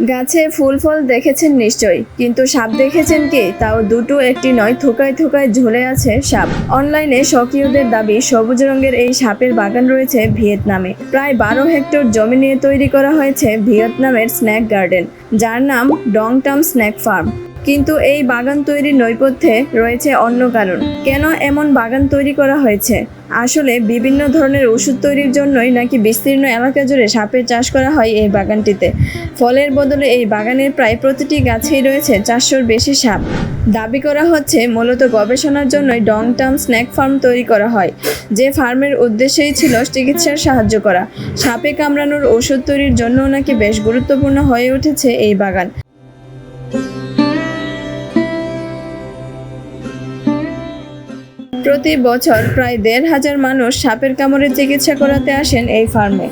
গাছে ফুল ফল দেখেছেন নিশ্চয়ই, কিন্তু সাপ দেখেছেন কি? তাও দুটো একটি নয়, থোকায় থোকায় ঝুলে আছে সাপ। অনলাইনে সক্রিয়দের দাবি, সবুজ রঙের এই সাপের বাগান রয়েছে ভিয়েতনামে। প্রায় বারো হেক্টর জমি নিয়ে তৈরি করা হয়েছে ভিয়েতনামের স্ন্যাক গার্ডেন, যার নাম ডংটাম স্ন্যাক ফার্ম। কিন্তু এই বাগান তৈরির নৈপথ্যে রয়েছে অন্য কারণ। কেন এমন বাগান তৈরি করা হয়েছে? আসলে বিভিন্ন ধরনের ওষুধ তৈরির জন্যই নাকি বিস্তীর্ণ এলাকা জুড়ে সাপের চাষ করা হয় এই বাগানটিতে। ফলের বদলে এই বাগানের প্রায় প্রতিটি গাছেই রয়েছে চারশোর বেশি সাপ। দাবি করা হচ্ছে, মূলত গবেষণার জন্যই ডং টার্ম স্ন্যাক ফার্ম তৈরি করা হয়, যে ফার্মের উদ্দেশ্যই ছিল চিকিৎসার সাহায্য করা। সাপে কামড়ানোর ওষুধ তৈরির জন্য নাকি বেশ গুরুত্বপূর্ণ হয়ে উঠেছে এই বাগান। প্রতি বছর প্রায় দেড় হাজার মানুষ সাপের কামড়ের চিকিৎসা করাতে আসেন এই ফার্মে।